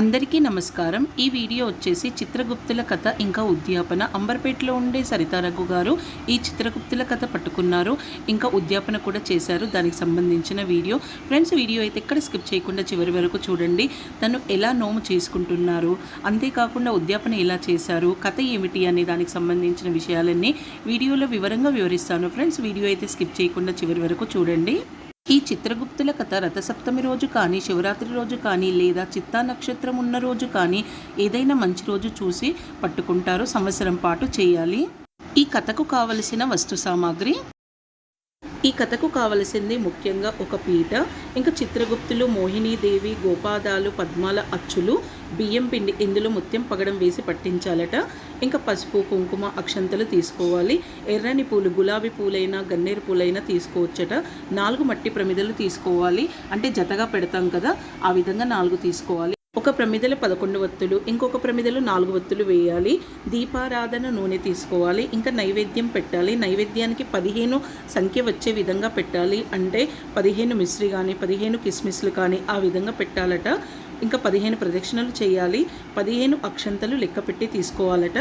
అందరికీ నమస్కారం. ఈ వీడియో వచ్చేసి చిత్రగుప్తుల కథ ఇంకా ఉద్యాపన. అంబర్పేటలో ఉండే సరితా రఘు గారు ఈ చిత్రగుప్తుల కథ పట్టుకున్నారు. ఇంకా ఉద్యాపన కూడా చేశారు. దానికి సంబంధించిన వీడియో. ఫ్రెండ్స్ వీడియో అయితే ఎక్కడ స్కిప్ చేయకుండా చివరి వరకు చూడండి. తను ఎలా నోము చేసుకుంటున్నారు? అంతేకాకుండా ఉద్యాపన ఎలా చేశారు? కథ ఏమిటి అనే దానికి సంబంధించిన విషయాలన్నీ వీడియోలో వివరంగా వివరిస్తాను. ఫ్రెండ్స్ వీడియో అయితే స్కిప్ చేయకుండా చివరి వరకు చూడండి. ఈ చిత్రగుప్తుల కథ రథసప్తమి రోజు కానీ శివరాత్రి రోజు కానీ లేదా చిత్తా నక్షత్రం ఉన్న రోజు కానీ ఏదైనా మంచి రోజు చూసి పట్టుకుంటారు సంవత్సరం పాటు చేయాలి. ఈ కథకు కావలసిన వస్తు సామాగ్రి ఈ కథకు కావలసింది ముఖ్యంగా ఒక పీట. ఇంకా చిత్రగుప్తులు మోహినీదేవి గోపాదాలు పద్మాల అచ్చులు బియ్యం పిండి ఇందులో ముత్యం పగడం వేసి పట్టించాలట. ఇంకా పసుపు కుంకుమ అక్షంతలు తీసుకోవాలి. ఎర్రని పూలు గులాబీ పూలైనా గన్నేరు పూలైనా తీసుకోవచ్చట. నాలుగు మట్టి ప్రమిదలు తీసుకోవాలి. అంటే జతగా పెడతాం కదా ఆ విధంగా నాలుగు తీసుకోవాలి. ఒక ప్రమిదల పదకొండు వత్తులు ఇంకొక ప్రమిదలు నాలుగు వత్తులు వేయాలి. దీపారాధన నూనె తీసుకోవాలి. ఇంకా నైవేద్యం పెట్టాలి. నైవేద్యానికి పదిహేను సంఖ్య వచ్చే విధంగా పెట్టాలి. అంటే పదిహేను మిశ్రీ కానీ పదిహేను కిస్మిస్లు కానీ ఆ విధంగా పెట్టాలట. ఇంకా పదిహేను ప్రదక్షిణలు చేయాలి. పదిహేను అక్షంతలు లెక్క పెట్టి తీసుకోవాలట.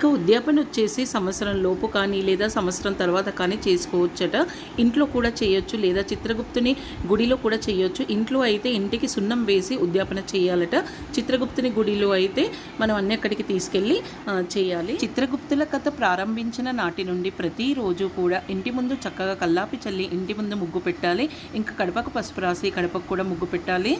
ఇక ఉద్యాపన వచ్చేసి సంవత్సరం లోపు కానీ లేదా సంవత్సరం తర్వాత కానీ చేసుకోవచ్చట. ఇంట్లో కూడా చేయొచ్చు లేదా చిత్రగుప్తుని గుడిలో కూడా చేయొచ్చు. ఇంట్లో అయితే ఇంటికి సున్నం వేసి ఉద్యాపన చేయాలట. చిత్రగుప్తుని గుడిలో అయితే మనం అన్ని అక్కడికి తీసుకెళ్ళి చేయాలి. చిత్రగుప్తుల కథ ప్రారంభించిన నాటి నుండి ప్రతిరోజు కూడా ఇంటి ముందు చక్కగా కల్లాపి చల్లి ఇంటి ముందు ముగ్గు పెట్టాలి. ఇంకా కడపకు పసుపు రాసి కడపకు కూడా ముగ్గు పెట్టాలి.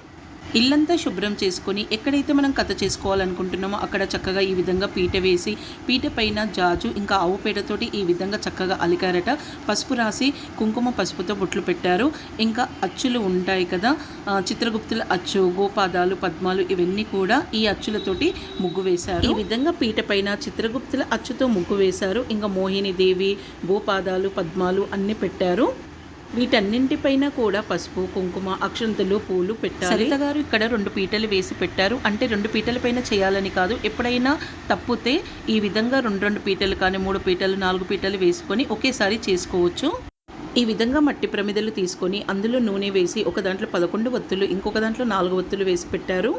ఇల్లంతా శుభ్రం చేసుకొని ఎక్కడైతే మనం కథ చేసుకోవాలనుకుంటున్నామో అక్కడ చక్కగా ఈ విధంగా పీట వేసి పీట పైన జాజు ఇంకా ఆవు పేడతోటి ఈ విధంగా చక్కగా అలికారట. పసుపు రాసి కుంకుమ పసుపుతో బొట్లు పెట్టారు. ఇంకా అచ్చులు ఉంటాయి కదా చిత్రగుప్తుల అచ్చు గోపాదాలు పద్మాలు ఇవన్నీ కూడా ఈ అచ్చులతోటి ముగ్గు వేశారు. ఈ విధంగా పీట పైన చిత్రగుప్తుల అచ్చుతో ముగ్గు వేశారు. ఇంకా మోహిని దేవి గోపాదాలు పద్మాలు అన్ని పెట్టారు. వీటన్నింటిపైన కూడా పసుపు కుంకుమ అక్షంతలు పూలు పెట్టారు సరిత గారు ఇక్కడ రెండు పీటలు వేసి పెట్టారు. అంటే రెండు పీటల పైన చేయాలని కాదు. ఎప్పుడైనా తప్పితే ఈ విధంగా రెండు రెండు పీటలు కానీ మూడు పీటలు నాలుగు పీటలు వేసుకొని ఒకేసారి చేసుకోవచ్చు. ఈ విధంగా మట్టి ప్రమిదలు తీసుకొని అందులో నూనె వేసి ఒక దాంట్లో పదకొండు వత్తులు ఇంకొక దాంట్లో నాలుగు వత్తులు వేసి పెట్టారు.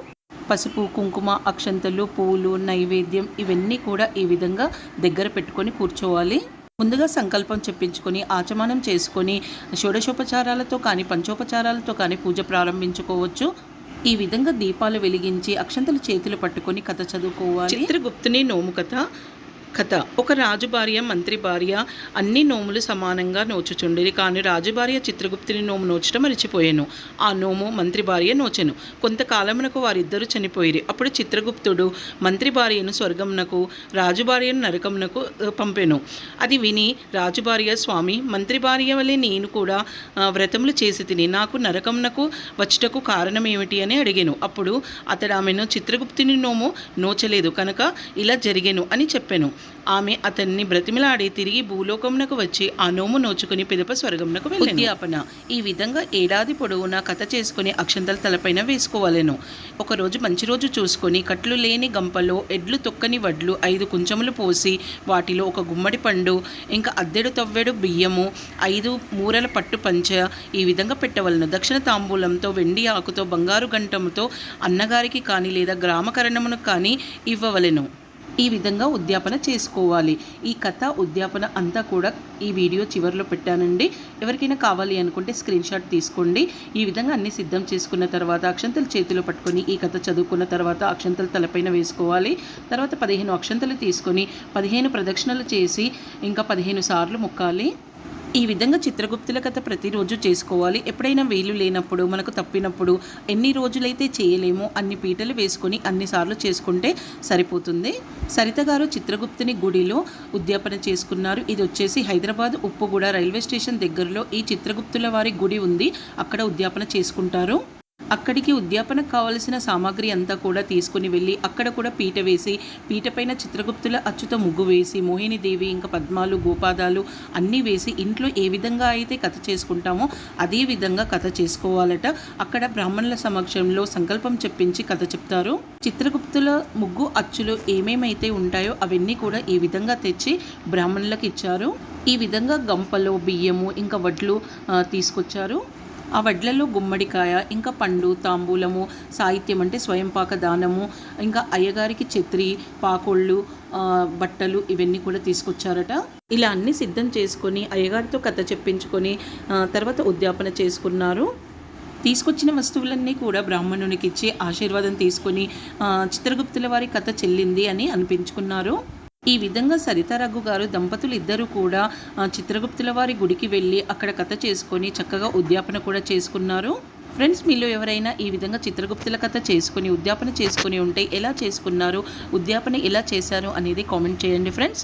పసుపు కుంకుమ అక్షంతలు పూలు నైవేద్యం ఇవన్నీ కూడా ఈ విధంగా దగ్గర పెట్టుకొని కూర్చోవాలి. ముందుగా సంకల్పం చెప్పించుకొని ఆచమానం చేసుకొని షోడశోపచారాలతో కానీ పంచోపచారాలతో కానీ పూజ ప్రారంభించుకోవచ్చు. ఈ విధంగా దీపాలు వెలిగించి అక్షంతలు చేతులు పట్టుకొని కథ చదువుకోవాలి. చిత్రగుప్తుని నోము కథ కథ. ఒక రాజు భార్య మంత్రి భార్య అన్ని నోములు సమానంగా నోచుచుండేది కానీ రాజు భార్య చిత్రగుప్తుని నోము నోచడం మరిచిపోయాను. ఆ నోము మంత్రి భార్య నోచెను. కొంతకాలమునకు వారిద్దరూ చనిపోయిరి. అప్పుడు చిత్రగుప్తుడు మంత్రి భార్యను స్వర్గమునకు రాజు భార్యను నరకమునకు పంపెను. అది విని రాజు భార్య స్వామి మంత్రి భార్య వలె నేను కూడా వ్రతములు చేసి తిని నాకు నరకమునకు వచ్చుటకు కారణం ఏమిటి అని అడిగాను. అప్పుడు అతడు ఆమెను చిత్రగుప్తుని నోము నోచలేదు. కనుక ఇలా జరిగాను అని చెప్పాను. ఆమె అతన్ని బ్రతిమిలాడి తిరిగి భూలోకమునకు వచ్చి ఆ నోము నోచుకుని పిదప స్వర్గమునకు వెళ్ళి ఉద్యాపన. ఈ విధంగా ఏడాది పొడవునా కథ చేసుకుని అక్షంతల తలపైన వేసుకోవాలను. ఒకరోజు మంచి రోజు చూసుకొని కట్లు లేని గంపలో ఎడ్లు తొక్కని వడ్లు ఐదు కుంచములు పోసి వాటిలో ఒక గుమ్మడి పండు ఇంకా అద్దెడు తవ్వెడు బియ్యము ఐదు మూరల పట్టు పంచ ఈ విధంగా పెట్టవలను. దక్షిణ తాంబూలంతో వెండి ఆకుతో బంగారు గంటముతో అన్నగారికి కానీ లేదా గ్రామకరణమును కానీ ఇవ్వవలెను. ఈ విధంగా ఉద్యాపన చేసుకోవాలి. ఈ కథ ఉద్యాపన అంతా కూడా ఈ వీడియో చివరిలో పెట్టానండి. ఎవరికైనా కావాలి అనుకుంటే స్క్రీన్ షాట్ తీసుకోండి. ఈ విధంగా అన్ని సిద్ధం చేసుకున్న తర్వాత అక్షంతలు చేతిలో పట్టుకొని ఈ కథ చదువుకున్న తర్వాత అక్షంతలు తలపైన వేసుకోవాలి. తర్వాత పదిహేను అక్షంతలు తీసుకొని పదిహేను ప్రదక్షిణలు చేసి ఇంకా పదిహేను సార్లు మొక్కాలి. ఈ విధంగా చిత్రగుప్తుల కథ ప్రతిరోజు చేసుకోవాలి. ఎప్పుడైనా వీలు లేనప్పుడు మనకు తప్పినప్పుడు ఎన్ని రోజులైతే చేయలేమో అన్ని పీటలు వేసుకొని అన్నిసార్లు చేసుకుంటే సరిపోతుంది. సరిత గారు చిత్రగుప్తుని గుడిలో ఉద్యాపన చేసుకున్నారు. ఇది వచ్చేసి హైదరాబాద్ ఉప్పుగూడ రైల్వే స్టేషన్ దగ్గరలో ఈ చిత్రగుప్తుల వారి గుడి ఉంది. అక్కడ ఉద్యాపన చేసుకుంటారు. అక్కడికి ఉద్యాపనకు కావలసిన సామాగ్రి అంతా కూడా తీసుకుని వెళ్ళి అక్కడ కూడా పీట వేసి పీట పైన చిత్రగుప్తుల అచ్చుత ముగ్గు వేసి మోహినిదేవి ఇంకా పద్మాలు గోపాదాలు అన్నీ వేసి ఇంట్లో ఏ విధంగా అయితే కథ చేసుకుంటామో అదే విధంగా కథ చేసుకోవాలట. అక్కడ బ్రాహ్మణుల సమక్షంలో సంకల్పం చెప్పించి కథ చెప్తారు. చిత్రగుప్తుల ముగ్గు అచ్చులు ఏమేమైతే ఉంటాయో అవన్నీ కూడా ఈ విధంగా తెచ్చి బ్రాహ్మణులకు ఇచ్చారు. ఈ విధంగా గంపలో బియ్యము ఇంకా వడ్లు తీసుకొచ్చారు. ఆ వడ్లలో గుమ్మడికాయ ఇంకా పండు తాంబూలము సాహిత్యం అంటే స్వయంపాక దానము ఇంకా అయ్యగారికి ఛత్రి పాకోళ్ళు బట్టలు ఇవన్నీ కూడా తీసుకొచ్చారట. ఇలా అన్నీ సిద్ధం చేసుకొని అయ్యగారితో కథ చెప్పించుకొని తర్వాత ఉద్యాపన చేసుకున్నారు. తీసుకొచ్చిన వస్తువులన్నీ కూడా బ్రాహ్మణునికి ఇచ్చి ఆశీర్వాదం తీసుకొని చిత్రగుప్తుల వారి కథ చెల్లింది అని అనిపించుకున్నారు. ఈ విధంగా సరితారఘు గారు దంపతులు ఇద్దరు కూడా చిత్రగుప్తుల వారి గుడికి వెళ్ళి అక్కడ కథ చేసుకొని చక్కగా ఉద్యాపన కూడా చేసుకున్నారు. ఫ్రెండ్స్ మీలో ఎవరైనా ఈ విధంగా చిత్రగుప్తుల కథ చేసుకుని ఉద్యాపన చేసుకుని ఉంటే ఎలా చేసుకున్నారు ఉద్యాపన ఎలా చేశారు అనేది కామెంట్ చేయండి ఫ్రెండ్స్